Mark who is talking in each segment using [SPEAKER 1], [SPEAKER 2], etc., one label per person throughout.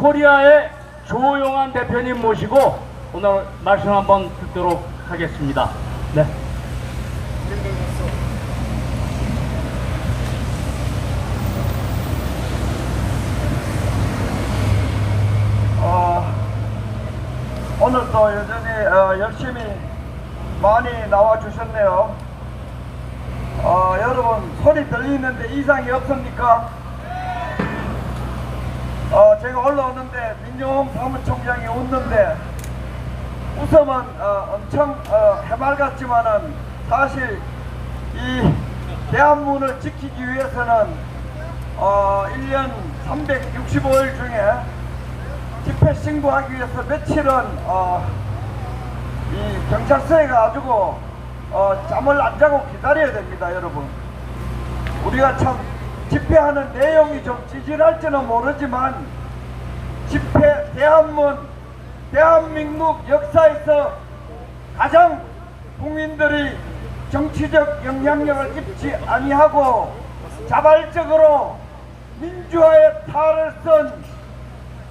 [SPEAKER 1] 코리아의 조용한 대표님 모시고 오늘 말씀 한번 듣도록 하겠습니다. 네.
[SPEAKER 2] 어, 오늘도 여전히 어, 열심히 많이 나와 주셨네요. 어, 여러분 소리 들리는데 이상이 없습니까? 어, 제가 올라오는데 민용 사무총장이 웃는데 웃음은 어, 엄청 어, 해맑았지만은 사실 이 대한문을 지키기 위해서는 어, 1년 365일 중에 집회 신고하기 위해서 며칠은 어, 이 경찰서에 가가지고 어, 잠을 안 자고 기다려야 됩니다, 여러분. 우리가 참 집회하는 내용이 좀 찌질할지는 모르지만 집회 대한문 대한민국 역사에서 가장 국민들이 정치적 영향력을 입지 아니하고 자발적으로 민주화의 탈을 쓴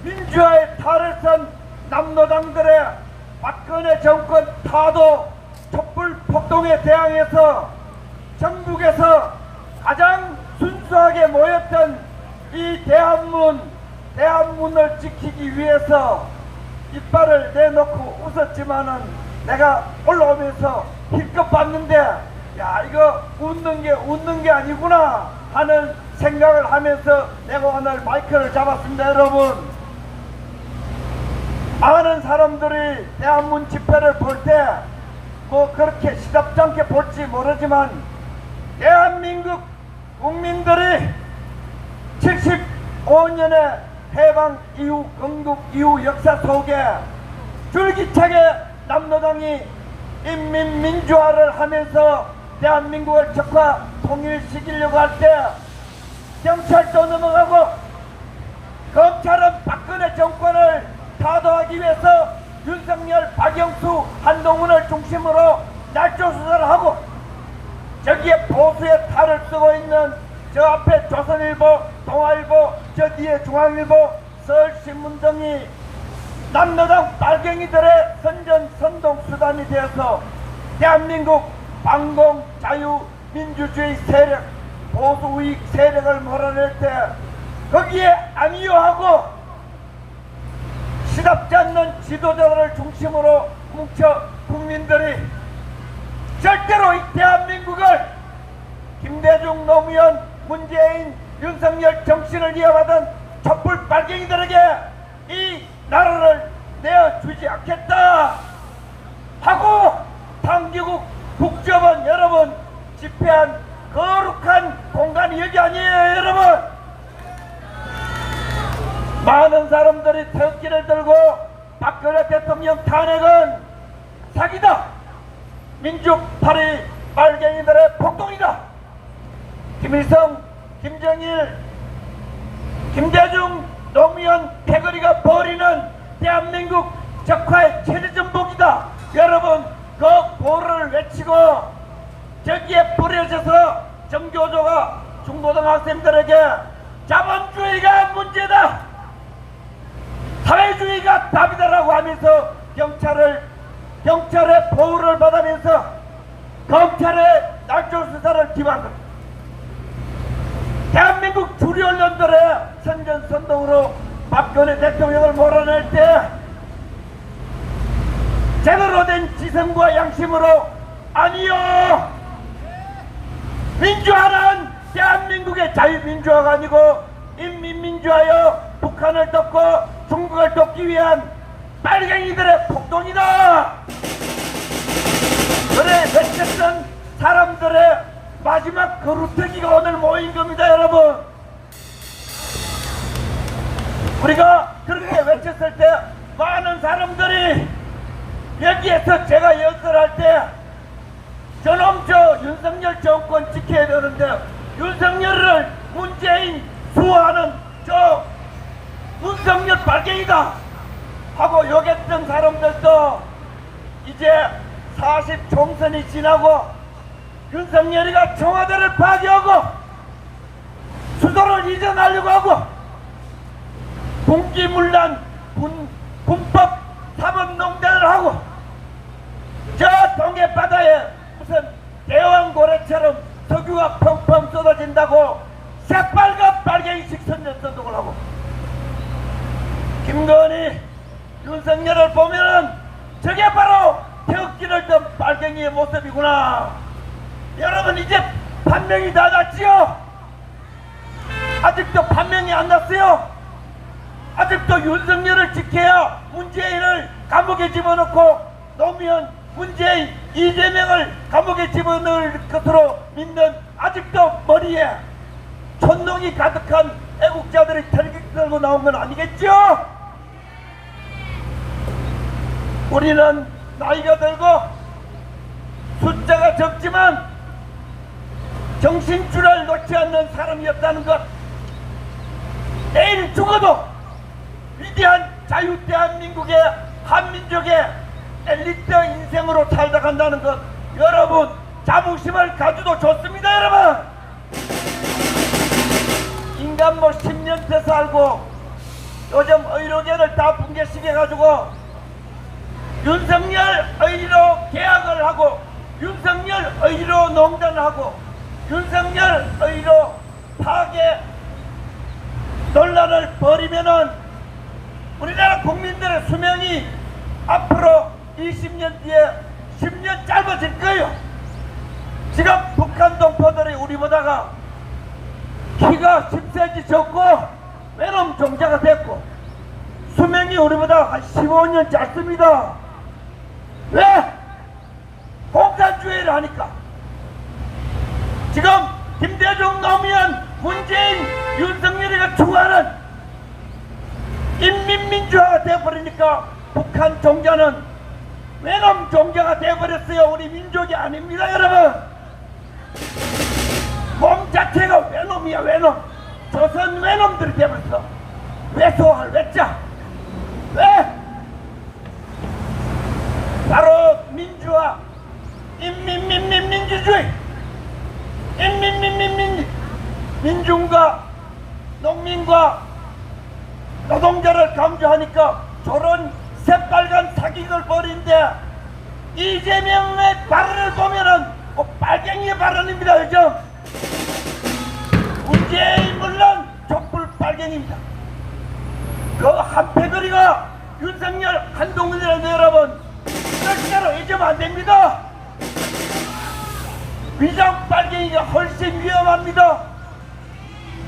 [SPEAKER 2] 민주화의 탈을 쓴 남노당들의 박근혜 정권 타도 촛불 폭동에 대항해서 전국에서 가장 순수하게 모였던 이 대한문, 대한문을 지키기 위해서 이빨을 내놓고 웃었지만은 내가 올라오면서 힐끗 봤는데 야 이거 웃는 게 웃는 게 아니구나 하는 생각을 하면서 내가 오늘 마이크를 잡았습니다 여러분. 많은 사람들이 대한문 집회를 볼 때 뭐 그렇게 시답지 않게 볼지 모르지만 대한민국 국민들이 75년의 해방 이후 건국 이후 역사 속에 줄기차게 남노당이 인민민주화를 하면서 대한민국을 적화 통일시키려고 할 때 경찰도 넘어가고 검찰은 박근혜 정권을 타도하기 위해서 윤석열, 박영수, 한동훈을 중심으로 날조 수사를 하고 저기에 보수의 탈을 쓰고 있는 저 앞에 조선일보, 동아일보, 저 뒤에 중앙일보, 서울신문 등이 남노당 빨갱이들의 선전 선동 수단이 되어서 대한민국 반공 자유 민주주의 세력 보수 우익 세력을 몰아낼 때 거기에 안위요하고 시답지 않는 지도자들을 중심으로 뭉쳐 국민들이 절대로 이 대한민국을 김대중, 노무현, 문재인, 윤석열 정신을 이어받은 촛불 빨갱이들에게 이 나라를 내어주지 않겠다 하고 당기국 국정원 여러분 집회한 거룩한 공간이 여기 아니에요 여러분. 많은 사람들이 태극기를 들고 박근혜 대통령 탄핵은 사기다. 민족 파리 빨갱이들의 폭동이다. 김일성, 김정일, 김대중, 노무현, 패거리가 벌이는 대한민국 적화의 체제전복이다 여러분 그 보를 외치고 저기에 뿌려져서 정교조가 중고등학생들에게 자본주의가 문제다 사회주의가 답이다라고 하면서 경찰을 경찰의 보호를 받으면서 검찰의 날조 수사를 겁니다. 대한민국 주류 언론들의 선전선동으로 박근혜 대통령을 몰아낼 때 제대로 된 지성과 양심으로 아니요! 민주화는 대한민국의 자유민주화가 아니고 인민민주화여 북한을 덮고 중국을 돕기 위한 빨갱이들의 폭동이다! 그래 외쳤던 사람들의 마지막 그루터기가 오늘 모인 겁니다 여러분. 우리가 그렇게 외쳤을 때 많은 사람들이 여기에서 제가 연설할 때 저놈 저 윤석열 정권 지켜야 되는데 윤석열을 문재인 수호하는 저 윤석열 발갱이다 하고 욕했던 사람들도 이제 40 총선이 지나고 윤석열이가 청와대를 파괴하고 수도를 이전하려고 하고 군기문란 군, 군법 사법농단을 하고 저 동해 바다에 무슨 대왕고래처럼 석유가 펑펑 쏟아진다고 새빨간 빨갱이 식 선전 선동을 하고 김건희 윤석열을 보면은 저게 바로 태극기를 든 빨갱이의 모습이구나 이제 판명이 다 났지요 아직도 판명이 안 났어요 아직도 윤석열을 지켜야 문재인을 감옥에 집어넣고 노무현 문재인 이재명을 감옥에 집어넣을 것으로 믿는 아직도 머리에 촌농이 가득한 애국자들이 털기 들고 나온 건 아니겠죠? 우리는 나이가 들고 숫자가 적지만 정신줄을 놓지 않는 사람이었다는 것. 내일 죽어도 위대한 자유 대한민국의 한민족의 엘리트 인생으로 살다 간다는 것. 여러분 자부심을 가져도 좋습니다 여러분. 인간 뭐 10년 째 살고 요즘 의료계를 다 붕괴시켜가지고 윤석열 의료 계약을 하고 윤석열 의료 농단하고 윤석열 의료 파괴 논란을 벌이면은 우리나라 국민들의 수명이 앞으로 20년 뒤에 10년 짧아질 거예요. 지금 북한 동포들이 우리보다가 키가 10cm 적고 외놈 종자가 됐고 수명이 우리보다 한 15년 짧습니다. 왜? 공산주의를 하니까. 지금 김대중 노무현 문재인 윤석열이가 추구하는 인민민주화가 되어버리니까 북한 종자는 외놈 종자가 되어버렸어요. 우리 민족이 아닙니다, 여러분. 몸 자체가 외놈이야, 외놈. 조선 외놈들이 되어버렸어. 외소할 외자. 왜? 바로 민주화, 인민민민민주주의, 인민민민민 민중과 농민과 노동자를 강조하니까 저런 새빨간 사기를 벌인데 이재명의 발언을 보면은 뭐 빨갱이의 발언입니다 요즘 문재인 물론 촛불 빨갱입니다. 그 한패거리가 윤석열 한동훈이라는 여러분 절대로 잊으면 안 됩니다. 위장 빨갱이가 훨씬 위험합니다.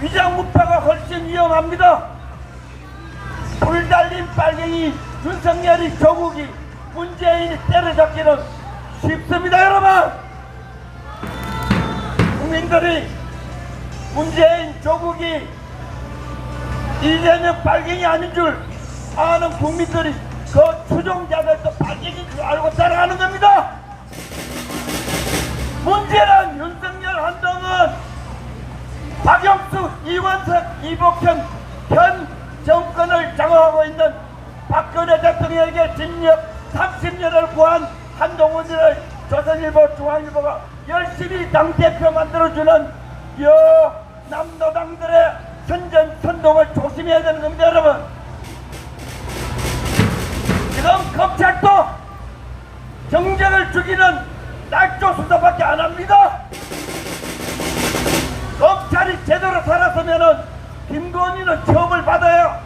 [SPEAKER 2] 위장 무파가 훨씬 위험합니다. 불달린 빨갱이 윤석열이 조국이 문재인이 때려잡기는 쉽습니다 여러분. 국민들이 문재인 조국이 이재명 빨갱이 아닌 줄 아는 국민들이 그 추종자들도 빨갱이인 줄 알고 따라가는 겁니다. 문제는 박영수 이원석 이복현 현 정권을 장악하고 있는 박근혜 대통령에게 징역 30년을 구한 한동훈을 조선일보 중앙일보가 열심히 당대표 만들어주는 여 남노당들의 선전 선동을 조심해야 되는 겁니다 여러분. 지금 검찰도 정쟁을 죽이는 낙조 수사밖에 안 합니다 검찰이 제대로 살았으면은 김건희는 처벌 받아야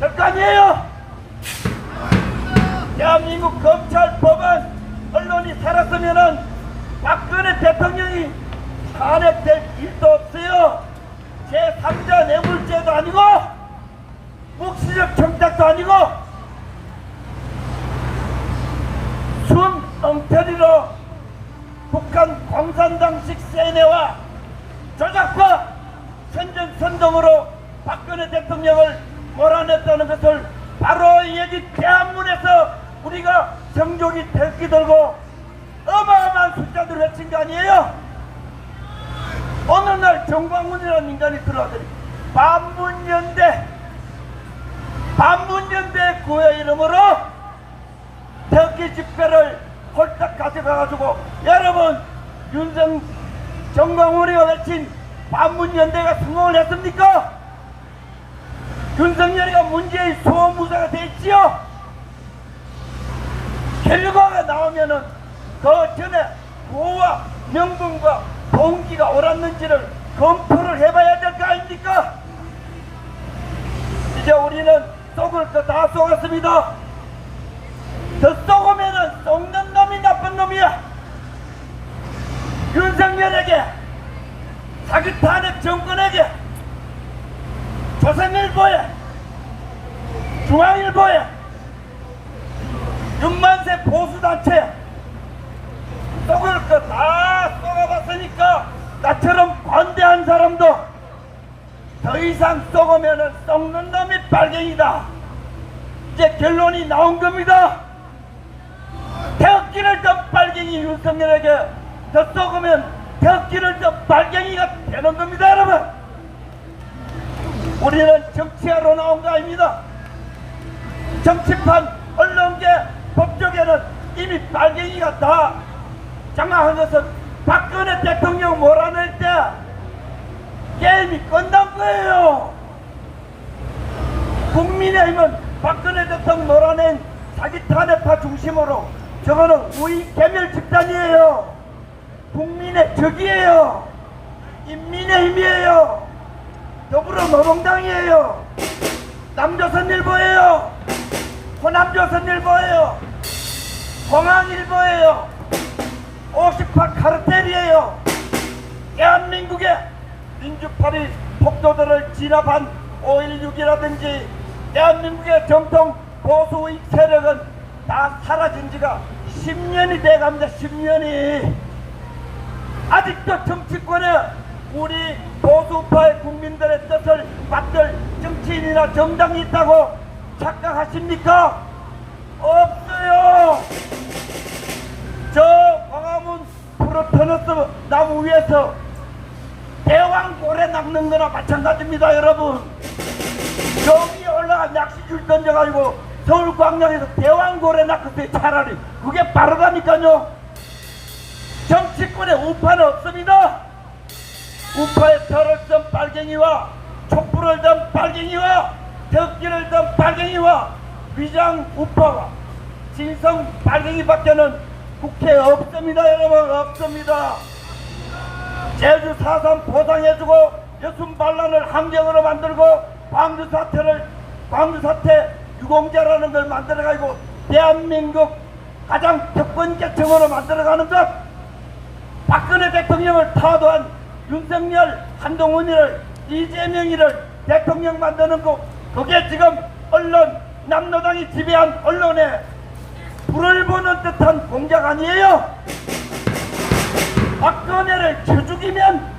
[SPEAKER 2] 될 거 아니에요? 대한민국 검찰법은 언론이 살았으면은 박근혜 대통령이 탄핵될 일도 없어요. 제3자 뇌물죄도 아니고 묵시적 청탁도 아니고 순 엉터리로 북한 공산당식 세뇌와 조작과 선전 선동으로 박근혜 대통령을 몰아냈다는 것을 바로 여기 대한문에서 우리가 정족이 들기 들고 어마어마한 숫자들 외친 거 아니에요? 어느 날 정광훈이라는 인간이 들어와더니 반문연대 반문연대 구의 이름으로 태극기 집회를 홀딱 가져가가지고 여러분 윤정 정광훈이가 외친 반문연대가 성공을 했습니까? 윤석열이가 문재인 소무사가 됐지요. 결과가 나오면은 그 전에 도와 명분과 동기가 옳았는지를 검토를 해봐야 될 거 아닙니까? 이제 우리는 속을 거 다 속았습니다. 더 속으면은 속는 놈이 나쁜 놈이야. 윤석열에게 사기 탄핵 정권에게 조선일보에 중앙일보에 윤만세 보수단체 썩을 거다 썩어봤으니까 나처럼 관대한 사람도 더 이상 썩으면은 썩는 놈이 빨갱이다. 이제 결론이 나온 겁니다. 태극기를 더 빨갱이 윤석열에게 더 썩으면 태극기를 더 빨갱이가 되는 겁니다 여러분 우리는 정치하러 나온 거 아닙니다 정치판, 언론계, 법조계는 이미 빨갱이가 다 장악한 것은 박근혜 대통령 몰아낼 때 게임이 끝난 거예요. 국민의힘은 박근혜 대통령 몰아낸 사기 탄핵파 중심으로 저거는 우익 개멸 집단이에요. 국민의 적이에요. 인민의힘이에요. 더불어노동당이에요. 남조선일보예요. 호남조선일보예요. 공항일보예요. 58 카르텔이에요. 대한민국의 민주파리 폭도들을 진압한 5.16이라든지 대한민국의 정통 보수의 세력은 다 사라진 지가 10년이 돼갑니다. 10년이. 아직도 정치권에 우리 보수파의 국민들의 뜻을 받들 정치인이나 정당이 있다고 착각하십니까? 없어요. 저 광화문 프로테너스 나무 위에서 대왕고래 낚는 거나 마찬가지입니다, 여러분. 저기 올라가 낚시줄 던져가지고 서울광장에서 대왕고래 낚으세요, 차라리. 그게 빠르다니까요. 정치권에 우파는 없습니다. 우파의 털을 든 빨갱이와 촛불을 든 빨갱이와 덕기를 든 빨갱이와 위장 우파와 진성 빨갱이밖에는 국회에 없습니다 여러분 없습니다 제주 4.3 보상해주고 여순 반란을 함정으로 만들고 광주 사태를 광주 사태 유공자라는 걸 만들어가지고 대한민국 가장 특권 계층으로 만들어가는 것 박근혜 대통령을 타도한 윤석열, 한동훈이를 이재명이를 대통령 만드는 거 그게 지금 언론 남노당이 지배한 언론에 불을 보는 듯한 공작 아니에요? 박근혜를 쳐 죽이면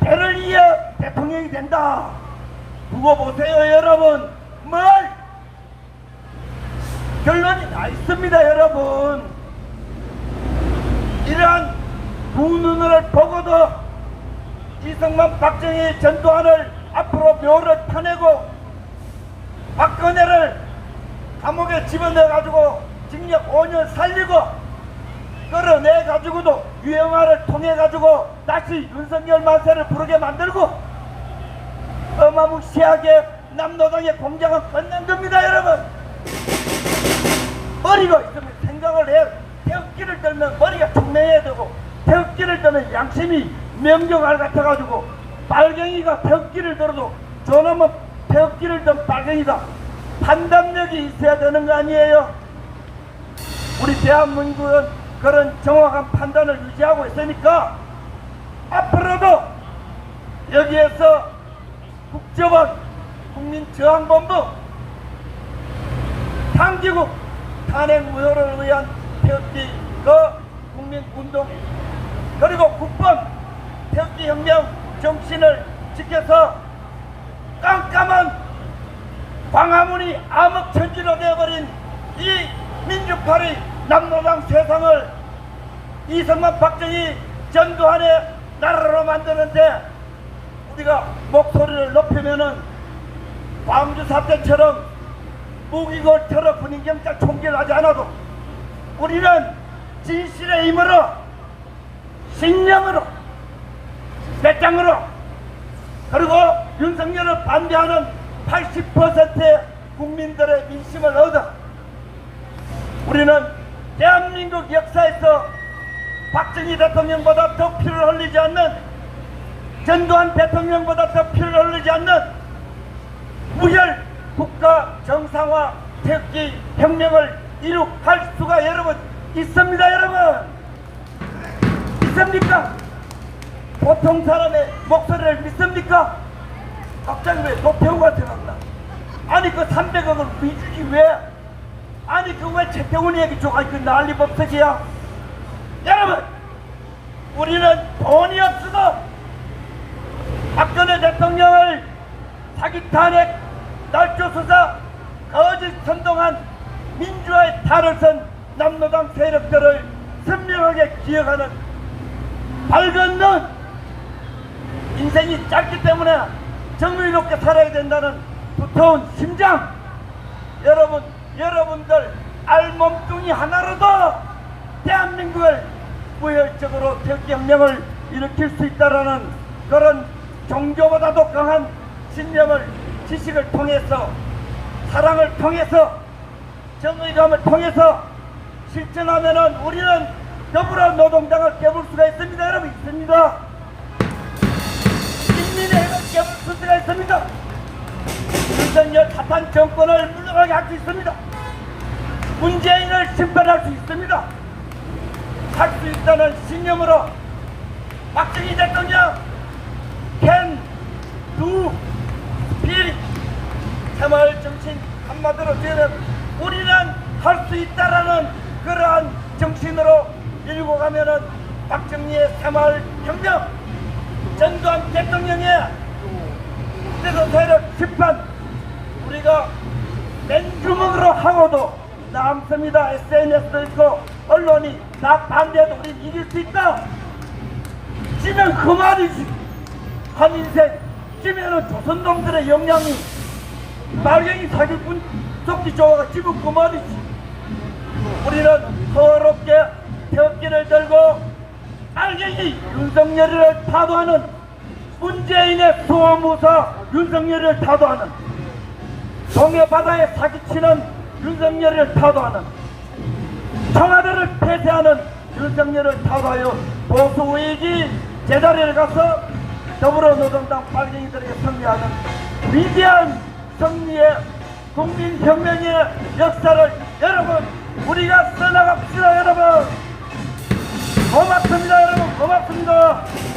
[SPEAKER 2] 배를 이어 대통령이 된다. 두고 보세요 여러분. 뭘? 결론이 나 있습니다 여러분. 이러한 두 눈을 보고도 이승만 박정희 전두환을 앞으로 묘를 파내고 박근혜를 감옥에 집어넣어 가지고 징역 5년 살리고 끌어내 가지고도 유영아를 통해 가지고 다시 윤석열 만세를 부르게 만들고 어마무시하게 남노당의 공작은 끝난 겁니다 여러분. 머리가 있으면 생각을 해 태극기를 들면 머리가 총명해야 되고 태극기를 들면 양심이 명정알 같아가지고 빨갱이가 태극기를 들어도 저놈은 태극기를 든 빨갱이다. 판단력이 있어야 되는 거 아니에요? 우리 대한민국은 그런 정확한 판단을 유지하고 있으니까 앞으로도 여기에서 국정원 국민저항본부 상기국 탄핵 무효를 위한 태극기 그 국민운동 그리고 국번 태극기 혁명 정신을 지켜서 깜깜한 광화문이 암흑천지로 되어버린 이 민주파리 남노당 세상을 이승만 박정희 전두환의 나라로 만드는데 우리가 목소리를 높이면은 광주 사태처럼 무기골처럼 군인경찰 총기를 하지 않아도 우리는 진실의 힘으로 신념으로 배짱으로 그리고 윤석열을 반대하는 80%의 국민들의 민심을 얻어 우리는 대한민국 역사에서 박정희 대통령보다 더 피를 흘리지 않는 전두환 대통령보다 더 피를 흘리지 않는 무혈 국가 정상화 태극기 혁명을 이룩할 수가 여러분 있습니다 여러분 있습니까? 보통 사람의 목소리를 믿습니까? 갑자기 왜 노태우가 생각나? 아니 그 300억을 미주지 왜? 아니 그 왜 최태훈이에게 줘가 그 난리 법석이야? 여러분 우리는 돈이 없어도 박근혜 대통령을 사기 탄핵 날조 수사 거짓 선동한 민주화의 탈을 선 남노당 세력들을 선명하게 기억하는 밝은 눈 인생이 짧기 때문에 정의롭게 살아야 된다는 두터운 심장. 여러분 여러분들 알몸뚱이 하나로도 대한민국을 무혈적으로 태극기혁명을 일으킬 수 있다라는 그런 종교보다도 강한 신념을 지식을 통해서 사랑을 통해서 정의감을 통해서 실천하면은 우리는 더불어 노동당을 깨물 수가 있습니다. 여러분 있습니다. 인민의힘을 깨물 수가 있습니다. 윤석열 사탄 정권을 물러가게 할 수 있습니다. 문재인을 심판할 수 있습니다. 할 수 있다는 신념으로 박정희 대통령 can do spirit 새마을 정신 한마디로 되는 우리는 할 수 있다라는 그러한 정신으로 밀고 가면은 박정희의 새마을 혁명 전두환 대통령의 그래서 세력 심판 우리가 맨주먹으로 하고도 남습니다. SNS도 있고 언론이 다 반대해도 우리 이길 수 있다. 지면 그만이지. 한 인생 지면은 조선놈들의 역량이 말갱이 사기꾼 속기 좋아가 지면 그만이지. 우리는 서럽게 태극기를 들고 알갱이 윤석열을 타도하는 문재인의 수호무사 윤석열을 타도하는 동해 바다에 사기치는 윤석열을 타도하는 청와대를 폐쇄하는 윤석열을 타도하여 보수 우익이 제자리를 가서 더불어노동당 빨갱이들에게 승리하는 위대한 승리의 국민혁명의 역사를 여러분 우리가 써나갑시 고맙습니다 여러분. 고맙습니다.